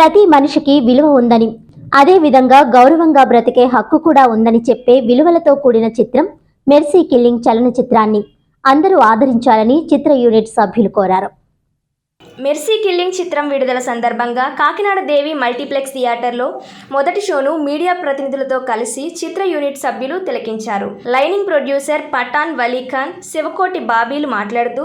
ప్రతి మనిషికి విలువ ఉందని అదే విధంగా గౌరవంగా బ్రతికే హక్కు కూడా ఉందని చెప్పే విలువలతో కూడిన చిత్రం మెర్సీ కిల్లింగ్ చలనచిత్రాన్ని అందరూ ఆదరించాలని చిత్ర యూనిట్ సభ్యులు కోరారు. మెర్సీ కిల్లింగ్ చిత్రం విడుదల సందర్భంగా కాకినాడ దేవి మల్టీప్లెక్స్ థియేటర్లో మొదటి షోను మీడియా ప్రతినిధులతో కలిసి చిత్ర యూనిట్ సభ్యులు తిలకించారు. లైనింగ్ ప్రొడ్యూసర్ పఠాన్ వలీఖాన్ శివకోటి బాబీలు మాట్లాడుతూ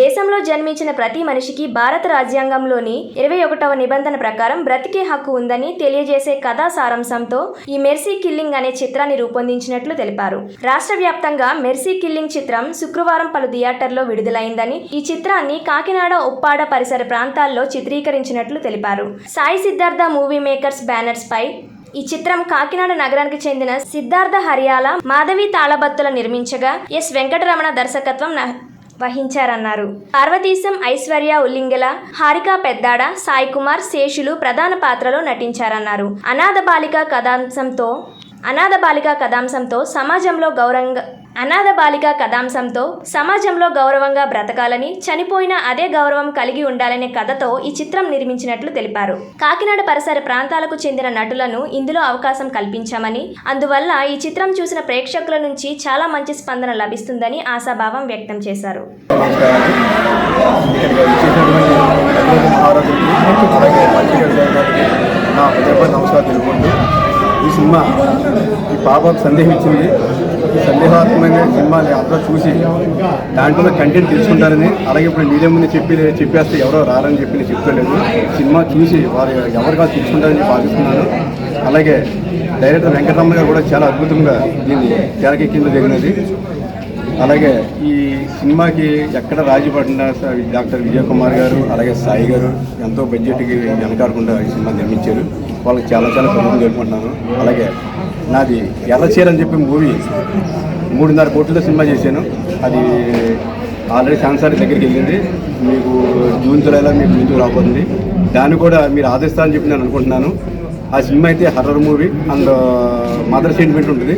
దేశంలో జన్మించిన ప్రతి మనిషికి భారత రాజ్యాంగంలోని ఇరవై ఒకటవ నిబంధన ప్రకారం బ్రతికే హక్కు ఉందని తెలియజేసే కథా సారాంశంతో ఈ మెర్సీ కిల్లింగ్ అనే చిత్రాన్ని రూపొందించినట్లు తెలిపారు. రాష్ట్ర వ్యాప్తంగా మెర్సీ కిల్లింగ్ చిత్రం శుక్రవారం పలు థియేటర్లో విడుదలైందని ఈ చిత్రాన్ని కాకినాడ ఉప్పాడ పరిసర ప్రాంతాల్లో చిత్రీకరించినట్లు తెలిపారు. Sai Siddhartha movie makers banners పై ఈ చిత్రం కాకినాడ నగరానికి చెందిన సిద్ధార్థ హరియాల మాధవి తాళబత్తుల నిర్మించగా ఎస్. వెంకటరమణ దర్శకత్వం న- వహించారన్నారు. పార్వతీశం ఐశ్వర్య ఉల్లింగల హారిక పెద్దాడ సాయి కుమార్ శేషులు ప్రధాన పాత్రలో నటించారన్నారు. అనాథ బాలిక కథాంశంతో అనాథ బాలిక కథాంశంతో సమాజంలో గౌరవంగా అనాథ బాలిక కథాంశంతో సమాజంలో గౌరవంగా బ్రతకాలని చనిపోయిన అదే గౌరవం కలిగి ఉండాలనే కథతో ఈ చిత్రం నిర్మించినట్లు తెలిపారు. కాకినాడ పరిసర ప్రాంతాలకు చెందిన నటులను ఇందులో అవకాశం కల్పించామని అందువల్ల ఈ చిత్రం చూసిన ప్రేక్షకుల నుంచి చాలా మంచి స్పందన లభిస్తుందని ఆశాభావం వ్యక్తం చేశారు. నా నమస్కారం. తెలుపుకుంటూ ఈ సినిమా ఈ పాపకు సందేహం ఇచ్చింది ఈ సినిమాని అందరూ చూసి దాంట్లో కంటెంట్ తెలుసుకుంటారని అలాగే ఇప్పుడు మీడియా ముందు చెప్పి చెప్పేస్తే ఎవరో రారని చెప్పి నేను చెప్తలేదు. సినిమా చూసి వారు ఎవరు కాదు తెలుసుకుంటారని భావిస్తున్నాను అలాగే డైరెక్టర్ వెంకటరమణ గారు కూడా చాలా అద్భుతంగా దీన్ని తెరకెక్కింది జరిగినది. అలాగే ఈ సినిమాకి ఎక్కడ రాజీ పడిన డాక్టర్ విజయ్ కుమార్ గారు అలాగే సాయి గారు ఎంతో బడ్జెట్కి వెనకాడకుండా ఈ సినిమా నిర్మించారు. వాళ్ళకి చాలా చాలా కృతజ్ఞతలు తెలుపుకుంటున్నాను అలాగే నాది ఎర్రచీర అని చెప్పి మూవీ మూడున్నర కోట్లతో సినిమా చేశాను. అది ఆల్రెడీ సెన్సార్ దగ్గరికి వెళ్ళింది. మీకు జూన్ జూలైలో మీకు ముందుకు రాబోతుంది. దాన్ని కూడా మీరు ఆదరిస్తారని చెప్పి నేను అనుకుంటున్నాను. ఆ సినిమా అయితే horror movie. And mother sentiment ఉంటుంది.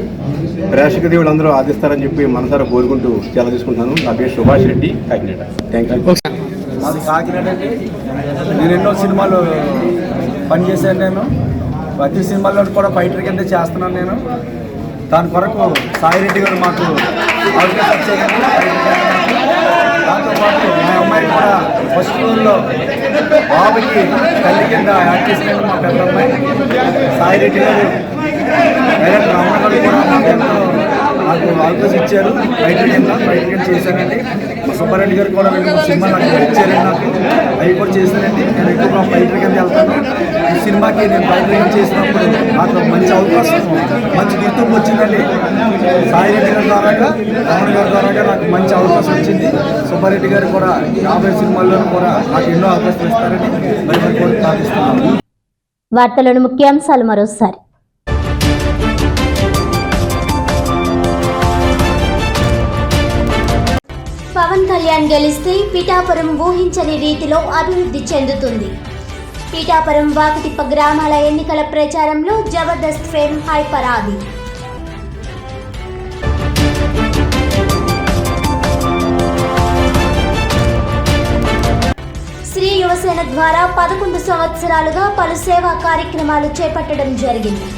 ప్రేక్షక దేవుడు అందరూ ఆదిస్తారని చెప్పి మనసారా కోరుకుంటూ చాలా తీసుకుంటున్నాను. నా పేరు సుభాష్ రెడ్డి కాకినాడ. థ్యాంక్ యూ మాది కాకినాడ అండి. నేను ఎన్నో సినిమాలు పనిచేశాను నేను. ప్రతి సినిమాలో కూడా ఫైటర్ కింద చేస్తున్నాను నేను. దాని కొరకు సాయిరెడ్డి గారు మాకు అవకాశం ఇచ్చారండి దాంతోపాటు మా అమ్మాయి కూడా ఫస్ట్ ఫ్లోర్లో బాబుకి తల్లి కింద యాడ్ చేసినాను మా పెద్ద అమ్మాయి సాయిరెడ్డి గారు డైరెక్టర్ రమణ గారు కూడా మాకు ఎంతో నాకు అవకాశం ఇచ్చారు. ఫైటర్ కింద ఫైటర్ కింద చేశానండి సుబ్బారెడ్డి గారు కూడా రెండు మూడు సినిమాలు నాకు ఇచ్చారండి నాకు అవి కూడా చేశానండి నేను ఎక్కువగా బయటకి కింద వెళ్తాను. ఈ సినిమాకి నేను ఫైటర్ చేసినప్పుడు నాకు మంచి అవకాశం మంచి గుర్తింపు వచ్చిందండి. సాయిరెడ్డి గారి ద్వారాగా రమణ గారి ద్వారాగా నాకు మంచి అవకాశం వచ్చింది. సుబ్బారెడ్డి గారు కూడా యాభై సినిమాల్లో కూడా నాకు ఎన్నో అవకాశాలు ఇస్తారని మరి మరి కూడా ప్రార్థిస్తున్నాను ముఖ్యాంశాలు మరోసారి. పవన్ కళ్యాణ్ గెలిస్తే పిఠాపురం ఊహించని రీతిలో అభివృద్ధి చెందుతుంది. పిఠాపురం వాకిటిప్ప గ్రామాల ఎన్నికల ప్రచారంలో జబర్దస్త్ ఫేమ్ హైపర్ ఆది శ్రీ యువసేన ద్వారా పదకొండు సంవత్సరాలుగా పలు సేవా కార్యక్రమాలు చేపట్టడం జరిగింది.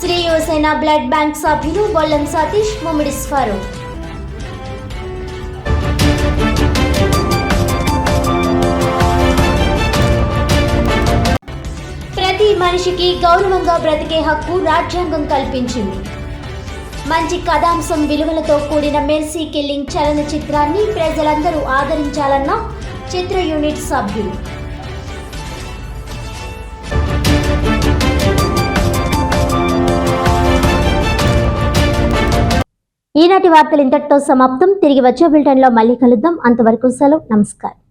శ్రీ యువసేన బ్లడ్ బ్యాంక్ సభ్యులు బొల్లం సతీష్ ముమిడి స్వరూప్. మనిషికి గౌరవంగా బ్రతికే హక్కు రాజ్యాంగం కల్పించింది. మంచి కథాంశం విలువలతో కూడిన మెర్సీ కిల్లింగ్ చలనచిత్రాన్ని ప్రజలందరూ ఆదరించాలన్న చిత్ర యూనిట్ సభ్యులు. ఈనాటి వార్తలు ఇంతటితో సమాప్తం. తిరిగి వచ్చే బిల్టన్లో మళ్ళీ కలుద్దాం. అంతవరకు సెలవు. నమస్కారం.